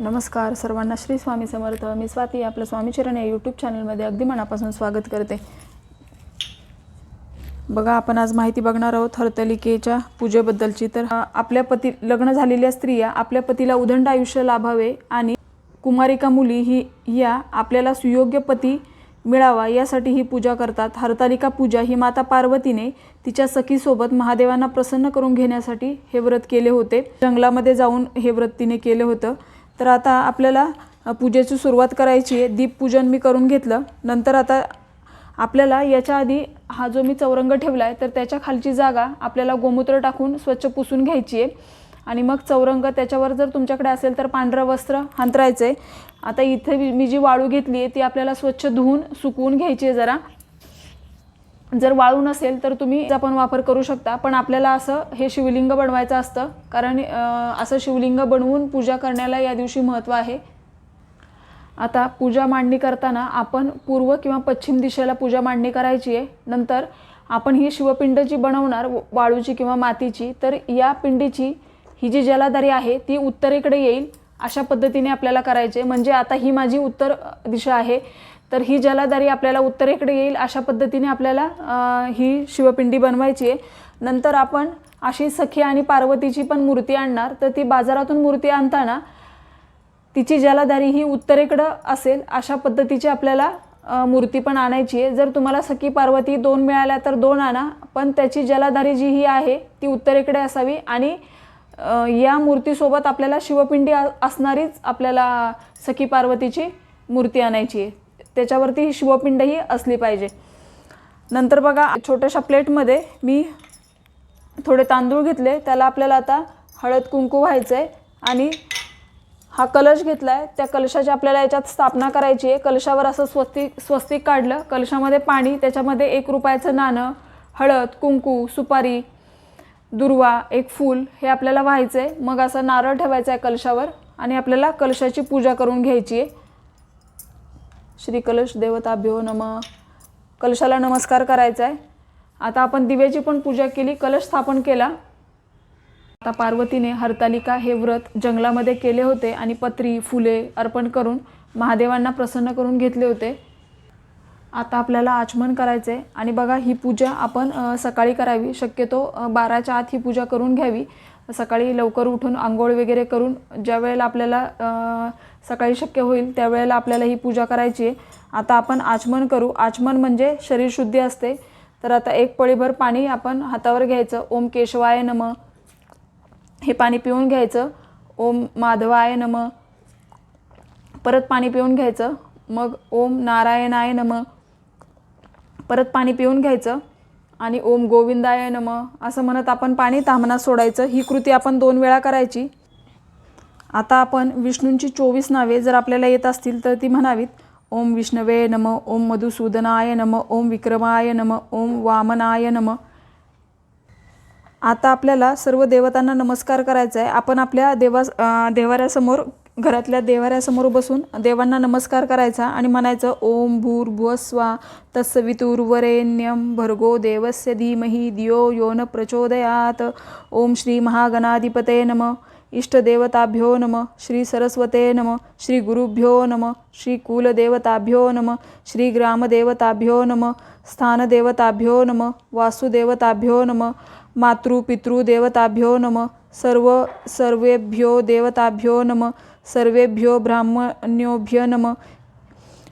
नमस्कार सर्वांना श्री स्वामी समर्थ. मी स्वाती आपलं स्वामीचरण या यूट्यूब चॅनलमध्ये अगदी मनापासून स्वागत करते. बघा आपण आज माहिती बघणार आहोत हरतलिकेच्या पूजेबद्दलची. तर आपल्या पती लग्न झालेल्या स्त्रिया आपल्या पतीला उदंड आयुष्य लाभावे आणि कुमारिका मुली ही या आपल्याला सुयोग्य पती मिळावा यासाठी ही पूजा करतात. हरतालिका पूजा ही माता पार्वतीने तिच्या सखीसोबत महादेवांना प्रसन्न करून घेण्यासाठी हे व्रत केले होते. जंगलामध्ये जाऊन हे व्रत तिने केलं होतं. तर आता आपल्याला पूजेची सुरुवात करायची आहे. दीपपूजन मी करून घेतलं. नंतर आता आपल्याला याच्या आधी हा जो मी चौरंग ठेवला आहे तर त्याच्या खालची जागा आपल्याला गोमूत्र टाकून स्वच्छ पुसून घ्यायची आहे. आणि मग चौरंग त्याच्यावर जर तुमच्याकडे असेल तर पांढरं वस्त्र हांतरायचं आहे आता इथे मी जी वाळू घेतली आहे ती आपल्याला स्वच्छ धुवून सुकवून घ्यायची आहे जरा. जर वाळू नसेल तर तुम्ही आपण पण वापर करू शकता. पण आपल्याला असं हे शिवलिंग बनवायचं असतं. कारण असं शिवलिंग बनवून पूजा करण्याला या दिवशी महत्त्व आहे. आता पूजा मांडणी करताना आपण पूर्व किंवा पश्चिम दिशेला पूजा मांडणी करायची आहे. नंतर आपण ही शिवपिंड जी बनवणार वाळूची किंवा मातीची तर या पिंडीची ही जी जलाधारी आहे ती उत्तरेकडे येईल अशा पद्धतीने आपल्याला करायचे. म्हणजे आता ही माझी उत्तर दिशा आहे. तर ही जलाधारी आपल्याला उत्तरेकडे येईल अशा पद्धतीने आपल्याला ही शिवपिंडी बनवायची आहे. नंतर आपण अशी सखी आणि पार्वतीची पण मूर्ती आणणार. तर ती बाजारातून मूर्ती आणताना तिची जलाधारी ही उत्तरेकडं असेल अशा पद्धतीची आपल्याला मूर्ती पण आणायची आहे. जर तुम्हाला सखी पार्वती दोन मिळाल्या तर दोन आणा पण त्याची जलाधारी जी ही आहे ती उत्तरेकडे असावी आणि या मूर्तीसोबत आपल्याला शिवपिंडी असणारीच आपल्याला सखी पार्वतीची मूर्ती आणायची आहे. त्याच्यावरती ही शिवपिंडही असली पाहिजे. नंतर बघा छोट्याशा प्लेटमध्ये मी थोडे तांदूळ घेतले. त्याला आपल्याला आता हळद कुंकू व्हायचं आहे आणि हा कलश घेतला आहे त्या कलशाची आपल्याला याच्यात स्थापना करायची आहे. कलशावर असं स्वस्तिक स्वस्तिक काढलं. कलशामध्ये पाणी त्याच्यामध्ये एक रुपयाचं नाणं हळद कुंकू सुपारी दुर्वा एक फूल हे आपल्याला व्हायचं आहे मग असं नारळ ठेवायचा आहे कलशावर आणि आपल्याला कलशाची पूजा करून घ्यायची आहे. श्री कलश देवताभ्यो नम. कलशाला नमस्कार करायचा आहे आता आपण दिव्याची पण पूजा केली कलश स्थापन केला. आता पार्वतीने हरतालिका हे व्रत जंगलामध्ये केले होते आणि पत्री फुले अर्पण करून महादेवांना प्रसन्न करून घेतले होते. आता आपल्याला आचमन करायचं आहे आणि बघा ही पूजा आपण सकाळी करावी. शक्यतो बाराच्या आत ही पूजा करून घ्यावी. सकाळी लवकर उठून आंघोळ वगैरे करून ज्या वेळेला आपल्याला सकाळी शक्य होईल त्यावेळेला आपल्याला ही पूजा करायची आहे. आता आपण आचमन करू. आचमन म्हणजे शरीरशुद्धी असते. तर आता एक पळीभर पाणी आपण हातावर घ्यायचं. ओम केशवाय नम. हे पाणी पिऊन घ्यायचं. ओम माधवाय नम. परत पाणी पिऊन घ्यायचं. मग ओम नारायणाय नम. परत पाणी पिऊन घ्यायचं. आणि ओम गोविंदाय नम असं म्हणत आपण पाणी तामनात सोडायचं. ही कृती आपण दोन वेळा करायची. आता आपण विष्णूंची चोवीस नावे जर आपल्याला येत असतील तर ती म्हणावीत. ओम विष्णवे नम ओम मधुसूदनाय नम ओम विक्रमाय नम ओम वामनाय नम. आता आपल्याला सर्व देवतांना नमस्कार करायचा आहे आपण आपल्या देवा देवाऱ्यासमोर घरातल्या देवाऱ्यासमोर बसून देवांना नमस्कार करायचा आणि म्हणायचं ओम भूर्भुवस्वा तत्सवितुर्वरेण्यम भर्गो देवस्य धीमहि दियो यो न प्रचोदयात। ओम श्री महागणाधिपते नम। इष्टदेवताभ्यो नम। श्री सरस्वते नम। श्री गुरुभ्यो नम। श्री कुलदेवताभ्यो नम। श्री ग्रामदेवताभ्यो नम। स्थानदेवताभ्यो नम। वासुदेवताभ्यो नम। मातृपितृदेवताभ्यो नम। सर्व सर्वेभ्यो देवताभ्यो नम। सर्वेभ्यो ब्राह्मण्योभ्य नम।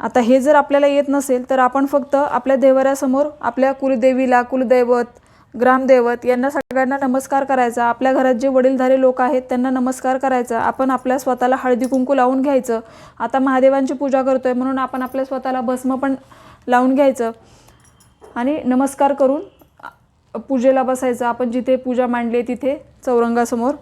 आता हे जर आपल्याला येत नसेल तर आपण फक्त आपल्या देवऱ्यासमोर आपल्या कुलदेवीला कुलदैवत ग्रामदैवत यांना सगळ्यांना नमस्कार करायचा आपल्या घरात जे वडीलधारे लोक आहेत त्यांना नमस्कार करायचा आपण आपल्या स्वतःला हळदी कुंकू लावून घ्यायचं. आता महादेवांची पूजा करतोय म्हणून आपण आपल्या स्वतःला भस्म पण लावून घ्यायचं. आणि नमस्कार करून पूजेला बसायचं आपण जिथे पूजा मांडली आहे तिथे चौरंगासमोर.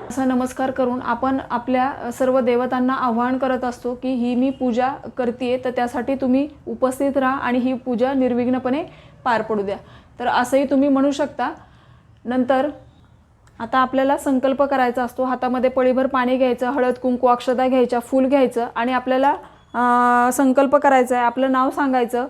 असा नमस्कार करून आपण आपल्या सर्व देवतांना आवाहन करत असतो की ही मी पूजा करते तर त्यासाठी तुम्ही उपस्थित राहा आणि ही पूजा निर्विघ्नपणे पार पडू द्या. तर असंही तुम्ही म्हणू शकता. नंतर आता आपल्याला संकल्प करायचा असतो. हातामध्ये पळीभर पाणी घ्यायचं हळद कुंकू अक्षता घ्यायच्या फूल घ्यायचं आणि आपल्याला संकल्प करायचा आहे. आपलं नाव सांगायचं.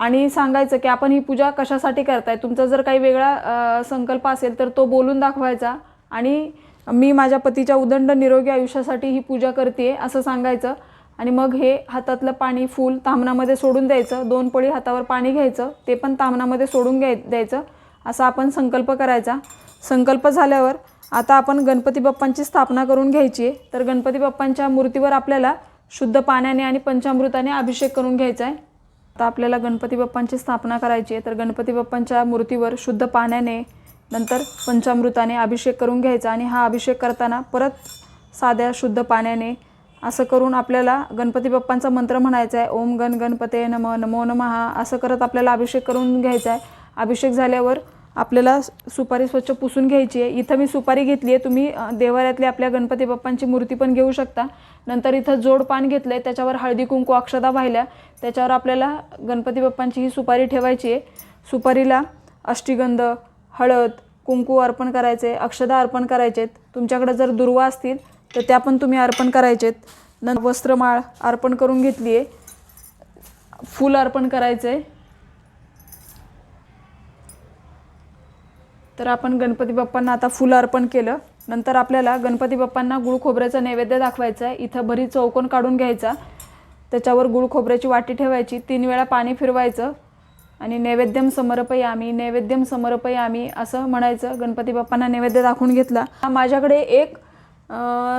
आणि सांगायचं की आपण ही पूजा कशासाठी करताय? तुमचा जर काही वेगळा संकल्प असेल तर तो बोलून दाखवायचा. आणि मी माझ्या पतीच्या उदंड निरोगी आयुष्यासाठी ही पूजा करते असं सांगायचं. आणि मग हे हातातलं पाणी फूल तामणामध्ये सोडून द्यायचं. दोन पळी हातावर पाणी घ्यायचं. ते पण तामणामध्ये सोडून घ्याय द्यायचं. असा आपण संकल्प करायचा. संकल्प झाल्यावर आता आपण गणपती बाप्पांची स्थापना करून घ्यायची आहे. तर गणपती बाप्पांच्या मूर्तीवर आपल्याला शुद्ध पाण्याने आणि पंचामृताने अभिषेक करून घ्यायचा आहे. आता आपल्याला गणपती बाप्पांची स्थापना करायची आहे तर गणपती बाप्पांच्या मूर्तीवर शुद्ध पाण्याने नंतर पंचामृताने अभिषेक करून घ्यायचा आणि हा अभिषेक करताना परत साध्या शुद्ध पाण्याने असं करून आपल्याला गणपती बाप्पांचा मंत्र म्हणायचा आहे ओम गण गणपते नम नमो नमः असं करत आपल्याला अभिषेक करून घ्यायचा आहे. अभिषेक झाल्यावर आपल्याला सुपारी स्वच्छ पुसून घ्यायची आहे. इथं मी सुपारी घेतली आहे. तुम्ही देवाऱ्यातली आपल्या गणपती बाप्पांची मूर्ती पण घेऊ शकता. नंतर इथं जोड पान घेतलं आहे त्याच्यावर हळदी कुंकू अक्षदा वाहिल्या. त्याच्यावर आपल्याला गणपती बाप्पांची ही सुपारी ठेवायची आहे. सुपारीला अष्टीगंध हळद कुंकू अर्पण करायचे अक्षदा अर्पण करायचेत तुमच्याकडे जर दुर्वा असतील तर त्या पण तुम्ही अर्पण करायचेत नंतर वस्त्रमाळ अर्पण करून घेतली आहे. फूल अर्पण करायचं आहे तर आपण गणपती बाप्पांना आता फुलं अर्पण केलं. नंतर आपल्याला गणपती बाप्पांना गुळ खोबऱ्याचा नैवेद्य दाखवायचा आहे इथं भरी चौकोन काढून घ्यायचा. त्याच्यावर गुळ खोबऱ्याची वाटी ठेवायची. तीन वेळा पाणी फिरवायचं. आणि नैवेद्यम समर्पयामी नैवेद्यम समर्पयामी असं म्हणायचं. गणपती बाप्पांना नैवेद्य दाखवून घेतला. माझ्याकडे एक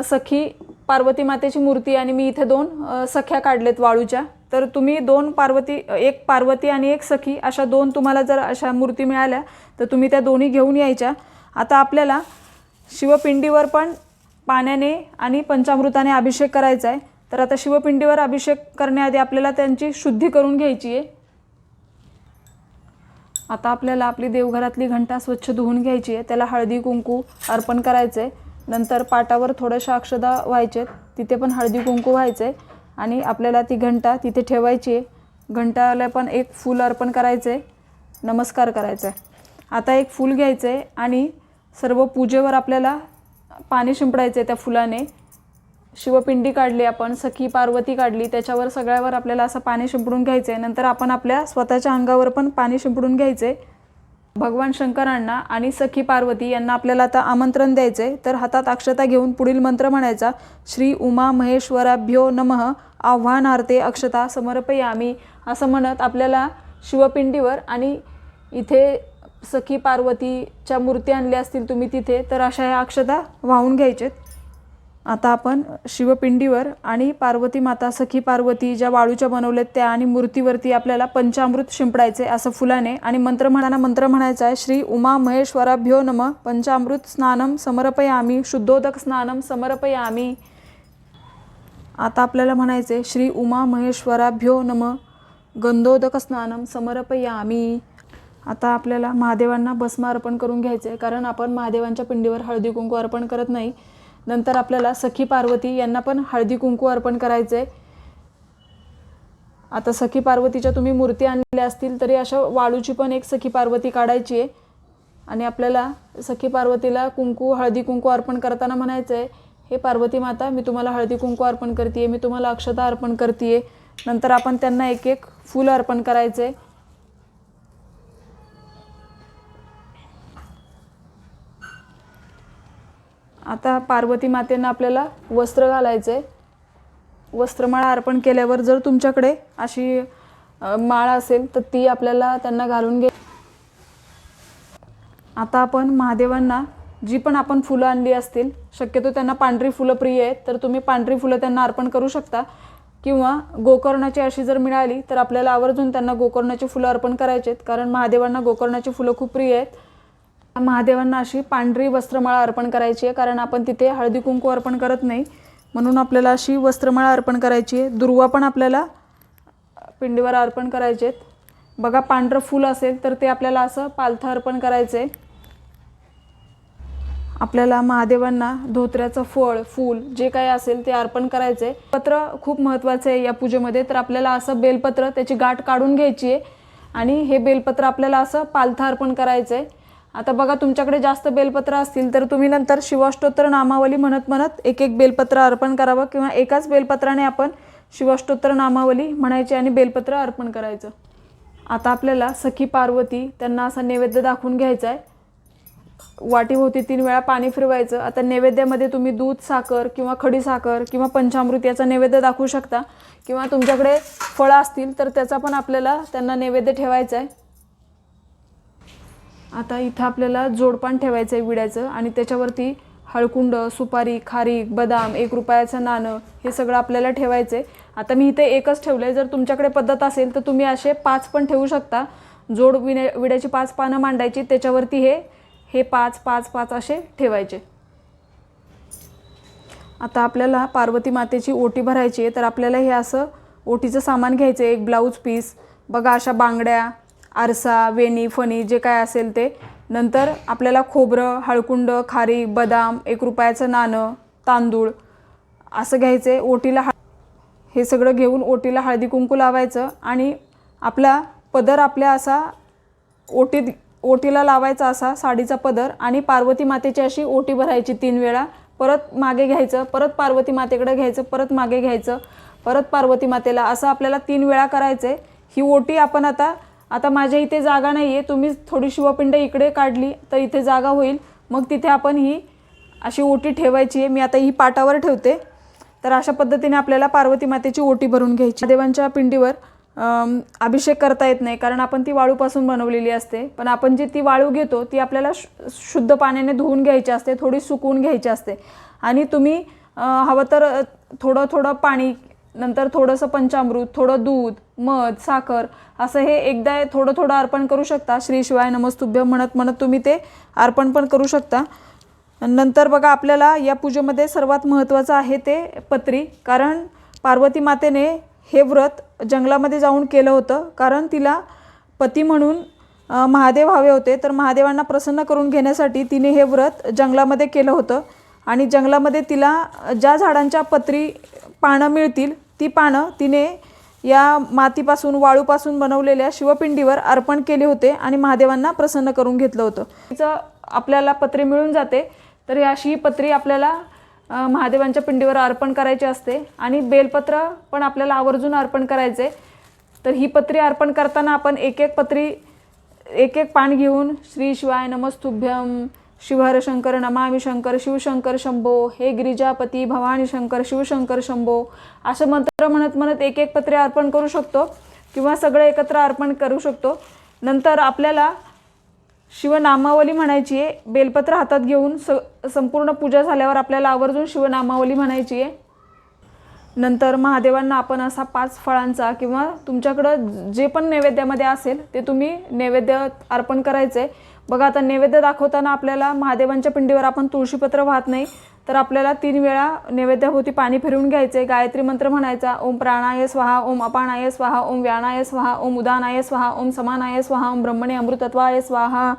सखी पार्वती मातेची मूर्ती आणि मी इथे दोन सख्या काढलेत वाळूच्या. तर तुम्ही दोन पार्वती एक पार्वती आणि एक सखी अशा दोन तुम्हाला जर अशा मूर्ती मिळाल्या तर तुम्ही त्या दोन्ही घेऊन यायच्या. आता आपल्याला शिवपिंडीवर पण पाण्याने आणि पंचामृताने अभिषेक करायचा आहे. तर आता शिवपिंडीवर अभिषेक करण्याआधी आपल्याला त्यांची शुद्धी करून घ्यायची आहे. आता आपल्याला आपली देवघरातली घंटा स्वच्छ धुवून घ्यायची आहे. त्याला हळदी कुंकू अर्पण करायचं आहे नंतर पाटावर थोड्याशा अक्षदा व्हायचेत. तिथे पण हळदी कुंकू व्हायचं आहे आणि आपल्याला ती घंटा तिथे ठेवायची आहे. घंटाला पण एक फूल अर्पण करायचं आहे नमस्कार करायचा आहे आता एक फूल घ्यायचं आहे आणि सर्व पूजेवर आपल्याला पाणी शिंपडायचं आहे त्या फुलाने. शिवपिंडी काढली आपण सखी पार्वती काढली त्याच्यावर सगळ्यावर आपल्याला असं पाणी शिंपडून घ्यायचं आहे नंतर आपण आपल्या स्वतःच्या अंगावर पण पाणी शिंपडून घ्यायचं आहे भगवान शंकरांना आणि सखी पार्वती यांना आपल्याला आता आमंत्रण द्यायचे तर हातात अक्षता घेऊन पुढील मंत्र म्हणायचा. श्री उमा महेश्वराभ्यो नमः. आव्हानार्थे अक्षता समर्पयामी. असं म्हणत आपल्याला शिवपिंडीवर आणि इथे सखी पार्वतीच्या मूर्ती आणल्या असतील तुम्ही तिथे तर अशा ह्या अक्षता वाहून घ्यायचेत. आता आपण शिवपिंडीवर आणि पार्वती माता सखी पार्वती ज्या वाळूच्या बनवल्यात त्या आणि मूर्तीवरती आपल्याला पंचामृत शिंपडायचे असं फुलाने आणि मंत्र म्हणाना मंत्र म्हणायचा आहे श्री उमा महेश्वराभ्यो नम. पंचामृत स्नानम समर्पयामी शुद्धोदक स्नानम समर्पयामी. आता आपल्याला म्हणायचे श्री उमा महेश्वराभ्यो नम. गंधोदक स्नानम समर्पयामी. आता आपल्याला महादेवांना भस्म अर्पण करून घ्यायचं आहे कारण आपण महादेवांच्या पिंडीवर हळदी कुंकू अर्पण करत नाही. नंतर आपल्याला सखी पार्वती यांना पण हळदी कुंकू अर्पण करायचं आहे आता सखी पार्वतीच्या तुम्ही मूर्ती आणल्या असतील तरी अशा वाळूची पण एक सखी पार्वती काढायची आहे आणि आपल्याला सखी पार्वतीला कुंकू हळदी कुंकू अर्पण करताना म्हणायचं आहे हे पार्वती माता मी तुम्हाला हळदी कुंकू अर्पण करते मी तुम्हाला अक्षता अर्पण करते नंतर आपण त्यांना एक एक फूल अर्पण करायचं आहे आता पार्वती मातेंना आपल्याला वस्त्र घालायचं. आहे वस्त्रमाळा अर्पण केल्यावर जर तुमच्याकडे अशी माळा माळ असेल तर ती आपल्याला त्यांना घालून घे. आता आपण महादेवांना जी पण आपण फुलं आणली असतील शक्यतो त्यांना पांढरी फुलं प्रिय आहेत तर तुम्ही पांढरी फुलं त्यांना अर्पण करू शकता. किंवा गोकर्णाची अशी जर मिळाली तर आपल्याला आवर्जून त्यांना गोकर्णाची फुलं अर्पण करायचे आहेत कारण महादेवांना गोकर्णाची फुलं खूप प्रिय आहेत. महादेवांना अशी पांढरी वस्त्रमाळा अर्पण करायची आहे कारण आपण तिथे हळदी कुंकू अर्पण करत नाही. म्हणून आपल्याला अशी वस्त्रमाळा अर्पण करायची आहे. दुर्वा पण आपल्याला पिंडीवर अर्पण करायचे आहेत. बघा पांढरं फूल असेल तर ते आपल्याला असं पालथं अर्पण करायचं आहे आपल्याला महादेवांना धोत्र्याचं फळ फूल जे काही असेल ते अर्पण करायचं आहे पत्र खूप महत्त्वाचं आहे या पूजेमध्ये. तर आपल्याला असं बेलपत्र त्याची गाठ काढून घ्यायची आहे. आणि हे बेलपत्र आपल्याला असं पालथं अर्पण करायचं आहे आता बघा तुमच्याकडे जास्त बेलपत्र असतील तर तुम्ही नंतर शिवाष्टोत्तर नामावली म्हणत म्हणत एक एक बेलपत्र अर्पण करावं किंवा एकाच बेलपत्राने आपण शिवाष्टोत्तर नामावली म्हणायची आणि बेलपत्र अर्पण करायचं. आता आपल्याला सखी पार्वती त्यांना असा नैवेद्य दाखवून घ्यायचा आहे. वाटीभोवती तीन वेळा पाणी फिरवायचं. आता नैवेद्यामध्ये तुम्ही दूध साखर किंवा खडी साखर किंवा पंचामृत याचा नैवेद्य दाखवू शकता. किंवा तुमच्याकडे फळं असतील तर त्याचा पण आपल्याला त्यांना नैवेद्य ठेवायचा आहे. आता इथं आपल्याला जोडपान ठेवायचं आहे विड्याचं आणि त्याच्यावरती हळकुंड सुपारी खारीक बदाम एक रुपयाचं नाणं हे सगळं आपल्याला ठेवायचं आहे आता मी इथे एकच ठेवलं आहे जर तुमच्याकडे पद्धत असेल तर तुम्ही असे पाच पण ठेवू शकता. जोड विण्या विड्याची पाच पानं मांडायची त्याच्यावरती हे हे पाच पाच पाच असे ठेवायचे. आता आपल्याला पार्वती मातेची ओटी भरायची आहे. तर आपल्याला हे असं ओटीचं सामान घ्यायचं आहे एक ब्लाऊज पीस. बघा अशा बांगड्या आरसा वेणी फणी जे काय असेल ते. नंतर आपल्याला खोबरं हळकुंड खारी बदाम एक रुपयाचं नाणं तांदूळ असं घ्यायचं. आहे ओटीला हळ हे सगळं घेऊन ओटीला हळदी कुंकू लावायचं आणि आपला पदर आपल्या असा ओटीत ओटीला लावायचा असा साडीचा पदर आणि पार्वती मातेची अशी ओटी भरायची तीन वेळा. परत मागे घ्यायचं परत पार्वती मातेकडे घ्यायचं परत मागे घ्यायचं परत पार्वती मातेला असं आपल्याला तीन वेळा करायचं. आहे ही ओटी आपण आता आता माझ्या इथे जागा नाही आहे तुम्ही थोडी शिवपिंड इकडे काढली तर इथे जागा होईल. मग तिथे आपण ही अशी ओटी ठेवायची आहे. मी आता ही पाटावर ठेवते. तर अशा पद्धतीने आपल्याला पार्वती मातेची ओटी भरून घ्यायची. देवांच्या पिंडीवर अभिषेक करता येत नाही. कारण आपण ती वाळूपासून बनवलेली असते. पण आपण जी ती वाळू घेतो ती आपल्याला शु शुद्ध पाण्याने धुवून घ्यायची असते. थोडी सुकवून घ्यायची असते. आणि तुम्ही हवं तर थोडं थोडं पाणी नंतर थोडंसं पंचामृत थोडं दूध मध साखर असं हे एकदा थोडं थोडं अर्पण करू शकता. श्री शिवाय नमस्तुभ्य म्हणत म्हणत तुम्ही ते अर्पण पण करू शकता. नंतर बघा आपल्याला या पूजेमध्ये सर्वात महत्त्वाचं आहे ते पत्री. कारण पार्वती मातेने हे व्रत जंगलामध्ये जाऊन केलं होतं. कारण तिला पती म्हणून महादेव हवे होते. तर महादेवांना प्रसन्न करून घेण्यासाठी तिने हे व्रत जंगलामध्ये केलं होतं. आणि जंगलामध्ये तिला ज्या झाडांच्या पत्री पानं मिळतील ती पानं तिने या मातीपासून वाळूपासून बनवलेल्या शिवपिंडीवर अर्पण केले होते आणि महादेवांना प्रसन्न करून घेतलं होतं. तिचं आपल्याला पत्रे मिळून जाते. तर ही अशी पत्री आपल्याला महादेवांच्या पिंडीवर अर्पण करायची असते. आणि बेलपत्र पण आपल्याला आवर्जून अर्पण करायचे. तर ही पत्री अर्पण करताना आपण एक एक पत्री एक एक पान घेऊन श्री शिवाय नमस्तुभ्यम शिवहर शंकर नमामि शंकर शिवशंकर शंभो हे गिरिजापती भवानी शंकर शिवशंकर शंभो असं मंत्र म्हणत म्हणत एक एक पत्रे अर्पण करू शकतो किंवा सगळे एकत्र अर्पण करू शकतो. नंतर आपल्याला शिवनामावली म्हणायची आहे. बेलपत्र हातात घेऊन स संपूर्ण पूजा झाल्यावर आपल्याला आवर्जून शिवनामावली म्हणायची आहे. नंतर महादेवांना आपण असा पाच फळांचा किंवा तुमच्याकडं जे पण नैवेद्यामध्ये असेल ते तुम्ही नैवेद्य अर्पण करायचं आहे बघा आता नैवेद्य दाखवताना आपल्याला महादेवांच्या पिंडीवर आपण तुळशीपत्र वाहत नाही तर आपल्याला तीन वेळा नैवेद्याभोवती पाणी फिरवून घ्यायचे गायत्री मंत्र म्हणायचा ओम प्राणाय स्वाहा ओम अपाणाय स्वाहा ओम व्यानाय स्वाहा ओम उदानाय स्वाहा ओम समानाय स्वाहा ओम ब्रह्मणे अमृतत्वाय स्वाहा.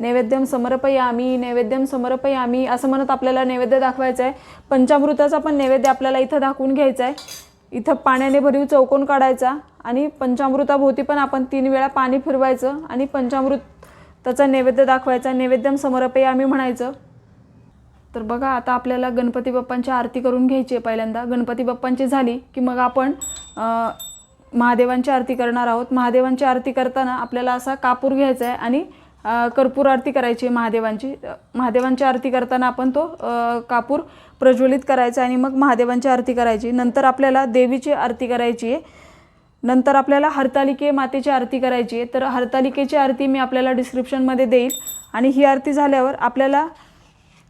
नैवेद्यम समर्पयामी नैवेद्यम समर्पयामी असं म्हणत आपल्याला नैवेद्य दाखवायचं आहे पंचामृताचा पण नैवेद्य आपल्याला इथं दाखवून घ्यायचा आहे इथं पाण्याने भरीव चौकोन काढायचा आणि पंचामृताभोवती पण आपण तीन वेळा पाणी फिरवायचं आणि पंचामृत त्याचा नैवेद्य दाखवायचा नैवेद्यम आम्ही म्हणायचं. तर बघा आता आपल्याला गणपती बाप्पांची आरती करून घ्यायची आहे पहिल्यांदा. गणपती बाप्पांची झाली की मग आपण महादेवांची आरती करणार आहोत. महादेवांची आरती करताना आपल्याला असा कापूर घ्यायचा आहे आणि कर्पूर आरती करायची आहे महादेवांची. महादेवांची आरती करताना आपण तो कापूर प्रज्वलित करायचा आणि मग महादेवांची आरती करायची. नंतर आपल्याला देवीची आरती करायची आहे. नंतर आपल्याला हरतालिके मातेची आरती करायची आहे. तर हरतालिकेची आरती मी आपल्याला डिस्क्रिप्शनमध्ये देईल. आणि ही आरती झाल्यावर आपल्याला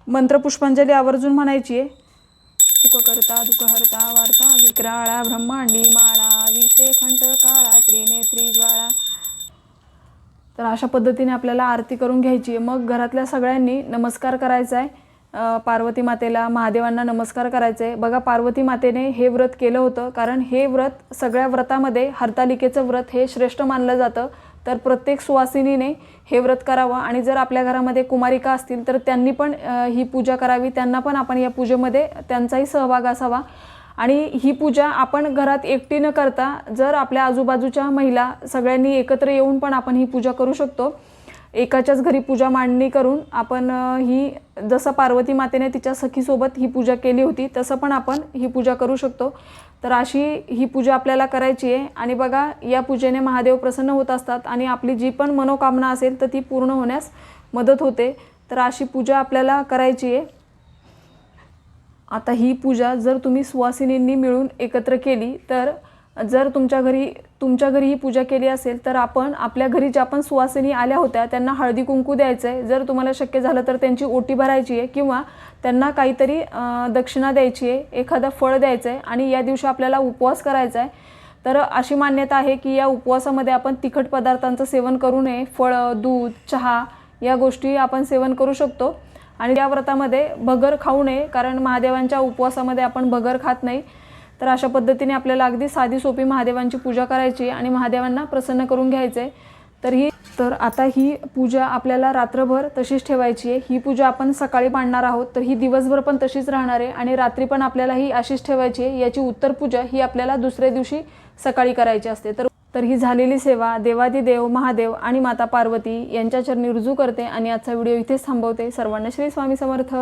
मंत्रपुष्पांजली आवर्जून म्हणायची आहे. सुखकर्ता दुःखहर्ता वार्ता विक्राळा ब्रह्मांडी माळा विषेखंठ काळा त्रिनेत्री ज्वाळा. तर अशा पद्धतीने आपल्याला आरती करून घ्यायची आहे. मग घरातल्या सगळ्यांनी नमस्कार करायचा आहे. पार्वती मातेला महादेवांना नमस्कार करायचा. आहे बघा पार्वती मातेने हे व्रत केलं होतं. कारण हे व्रत सगळ्या व्रतामध्ये हरतालिकेचं व्रत हे श्रेष्ठ मानलं जातं. तर प्रत्येक सुवासिनीने हे व्रत करावं. आणि जर आपल्या घरामध्ये कुमारिका असतील तर त्यांनी पण ही पूजा करावी. त्यांना पण आपण या पूजेमध्ये त्यांचाही सहभाग असावा. आणि ही पूजा आपण घरात एकटी न करता जर आपल्या आजूबाजूच्या महिला सगळ्यांनी एकत्र येऊन पण आपण ही पूजा करू शकतो. एकाच्याच घरी पूजा मांडणी करून आपण ही जसं पार्वती मातेने तिच्या सखीसोबत ही पूजा केली होती तसं पण आपण ही पूजा करू शकतो. तर अशी ही पूजा आपल्याला करायची आहे. आणि बघा या पूजेने महादेव प्रसन्न होत असतात आणि आपली जी पण मनोकामना असेल तर ती पूर्ण होण्यास मदत होते. तर अशी पूजा आपल्याला करायची आहे. आता ही पूजा जर तुम्ही सुवासिनींनी मिळून एकत्र केली तर जर तुमच्या घरी तुमच्या घरी ही पूजा केली असेल तर आपण आपल्या घरी ज्या पण सुवासिनी आल्या होत्या त्यांना हळदी कुंकू द्यायचं आहे जर तुम्हाला शक्य झालं तर त्यांची ओटी भरायची आहे किंवा त्यांना काहीतरी दक्षिणा द्यायची आहे एखादं फळ द्यायचं आहे आणि या दिवशी आपल्याला उपवास करायचा आहे तर अशी मान्यता आहे की या उपवासामध्ये आपण तिखट पदार्थांचं सेवन करू नये. फळं दूध चहा या गोष्टी आपण सेवन करू शकतो. आणि या व्रतामध्ये भगर खाऊ नये कारण महादेवांच्या उपवासामध्ये आपण भगर खात नाही. तर अशा पद्धतीने आपल्याला अगदी साधी सोपी महादेवांची पूजा करायची आणि महादेवांना प्रसन्न करून घ्यायचे. तर ही तर आता ही पूजा आपल्याला रात्रभर तशीच ठेवायची आहे. ही पूजा आपण सकाळी मांडणार आहोत. तर ही दिवसभर पण तशीच राहणार आहे आणि रात्री पण आपल्याला ही अशीच ठेवायची आहे. याची उत्तर पूजा ही आपल्याला दुसऱ्या दिवशी सकाळी करायची असते. तर तर ही झालेली सेवा देवादिदेव महादेव आणि माता पार्वती यांच्या चरणी रुजू करते आणि आजचा व्हिडिओ इथेच थांबवते. सर्वांना श्री स्वामी समर्थ.